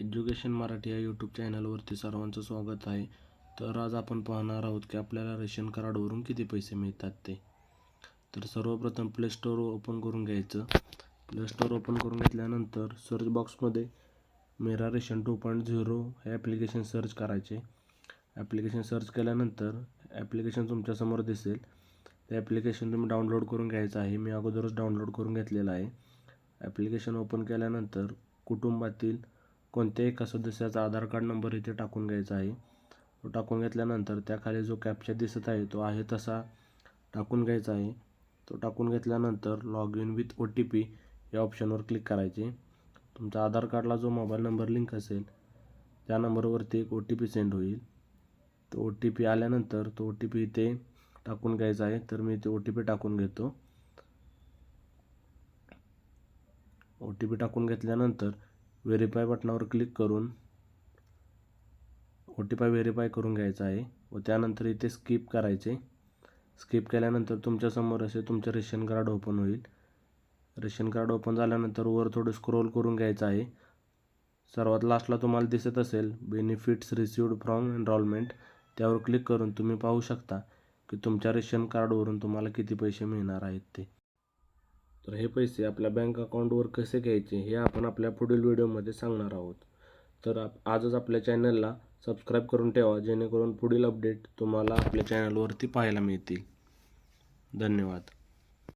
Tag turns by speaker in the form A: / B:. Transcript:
A: Education Marathi या YouTube चॅनलवरती सर्वांचं स्वागत आहे. तर आज आपण पाहणार आहोत की आपल्याला रेशन कार्डवरून किती पैसे मिळतात ते. तर सर्वप्रथम प्ले स्टोअर ओपन करून घ्यायचं. प्ले स्टोअर ओपन करून घेतल्यानंतर सर्च बॉक्समध्ये Mera ration two point zero हे ॲप्लिकेशन सर्च करायचे. ॲप्लिकेशन सर्च केल्यानंतर ॲप्लिकेशन तुमच्यासमोर दिसेल. ते ॲप्लिकेशन तुम्ही डाउनलोड करून घ्यायचं आहे. मी अगोदरच डाउनलोड करून घेतलेलं आहे. ॲप्लिकेशन ओपन केल्यानंतर कुटुंबातील कोणत्याही एका सदस्याचा आधार कार्ड नंबर इथे टाकून घ्यायचा आहे. तो टाकून घेतल्यानंतर त्याखाली जो कॅप्चा दिसत आहे तो आहे तसा टाकून घ्यायचा आहे. तो टाकून घेतल्यानंतर log in with O T P या ऑप्शनवर क्लिक करायचे. तुमचा आधार कार्डला जो मोबाईल नंबर लिंक असेल त्या नंबरवरती एक ओ टी पी सेंड होईल. तो ओ टी पी आल्यानंतर तो ओ टी पी इथे टाकून घ्यायचा आहे. तर मी इथे ओ टी पी टाकून घेतो. ओ टी पी टाकून घेतल्यानंतर व्हेरीफाय बटनावर क्लिक करून ओ टी पाय व्हेरीफाय करून घ्यायचा आहे व त्यानंतर इथे स्किप करायचे. स्किप केल्यानंतर तुमच्यासमोर असे तुमचे रेशन कार्ड ओपन होईल. रेशन कार्ड ओपन झाल्यानंतर वर थोडं स्क्रोल करून घ्यायचं आहे. सर्वात लास्टला तुम्हाला दिसत असेल बेनिफिट्स रिसिवड फ्रॉम एनरॉलमेंट त्यावर क्लिक करून तुम्ही पाहू शकता की तुमच्या रेशन कार्डवरून तुम्हाला किती पैसे मिळणार आहेत ते. तर हे पैसे आपल्या बँक अकाउंटवर कसे घ्यायचे हे आपण आपल्या पुढील व्हिडिओमध्ये सांगणार आहोत. तर आप आजच आपल्या चॅनलला सबस्क्राईब करून ठेवा जेणेकरून पुढील अपडेट तुम्हाला आपल्या चॅनलवरती पाहायला मिळतील. धन्यवाद.